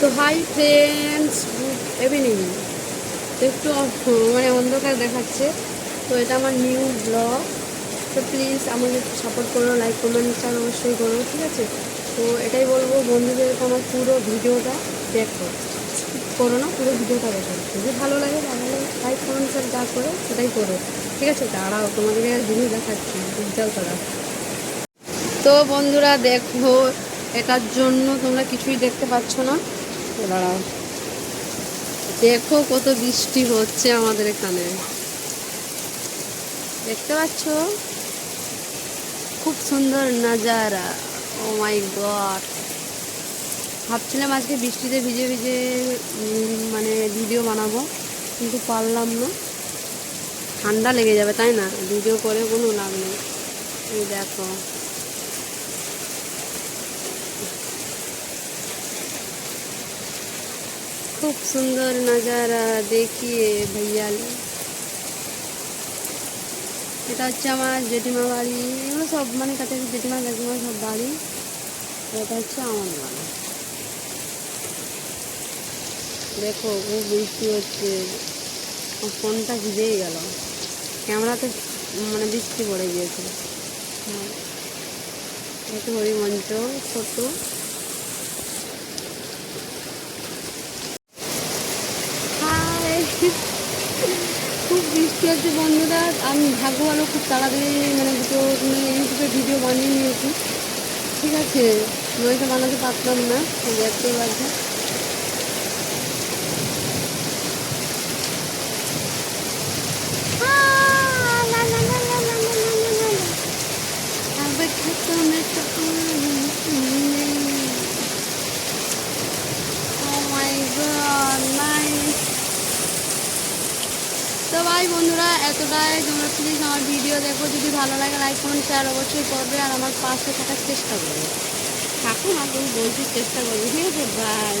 তো hi friends good evening একটু মানে অন্ধকার দেখাচ্ছে। তো এটা আমার নিউ ব্লগ তো প্লিজ আমাকে একটু সাপোর্ট করো লাইক কমেন্ট চান অবশ্যই করো, ঠিক আছে? তো এটাই বলব বন্ধুদেরকে আমার পুরো ভিডিওটা দেখো। করো না, পুরো ভিডিওটা দেখো। যদি ভালো লাগে, তাহলে লাইক কমেন্ট চান যা করো, সেটাই করো। ঠিক আছে? দাঁড়াও, তোমাদেরকে আর জিনিস দেখাচ্ছি বুঝতেও তারা তো বন্ধুরা, দেখো, এটার জন্য তোমরা কিছুই দেখতে পাচ্ছ না। দাঁড়াও। দেখো কত বৃষ্টি হচ্ছে আমাদের এখানে। দেখতে পাচ্ছ? খুব সুন্দর নাজারা। ও মাই গড ভাবছিলাম আজকে বৃষ্টিতে ভিজে ভিজে মানে ভিডিও বানাবো, কিন্তু পারলাম না। ঠান্ডা লেগে যাবে, তাই না? ভিডিও করে কোনো লাভ নেই। এই খুব সুন্দর নজারা দেখিয়ে ভাইয়া এটা হচ্ছে আমার জেঠিমা বাড়ি এগুলো সব মানে কাছে জেঠিমা কাকিমা সব বাড়ি এটা হচ্ছে আমার বাড়ি দেখো খুব বৃষ্টি হচ্ছে ফোনটা ভিজেই গেল ক্যামেরাতে মানে বৃষ্টি পড়ে গিয়েছে হ্যাঁ একটু হরিমঞ্চ ছোট হাই খুব বৃষ্টি হচ্ছে বন্ধুরা। আমি ভাগ্য ভালো খুব তাড়াতাড়ি মানে দুটো মানে ইউটিউবে ভিডিও বানিয়ে নিয়েছি। ঠিক আছে? নয়টা বানাতে পারতাম না দেখতে পাচ্ছি তো ভাই বন্ধুরা, এতটাই তোমরা প্লিজ আমার ভিডিও দেখো। যদি ভালো লাগে লাইক কমেন্ট শেয়ার অবশ্যই করবে আর আমার পাশে থাকার চেষ্টা করবে। থাকুন আর তুমি বলছি চেষ্টা করবে। ঠিক আছে বাই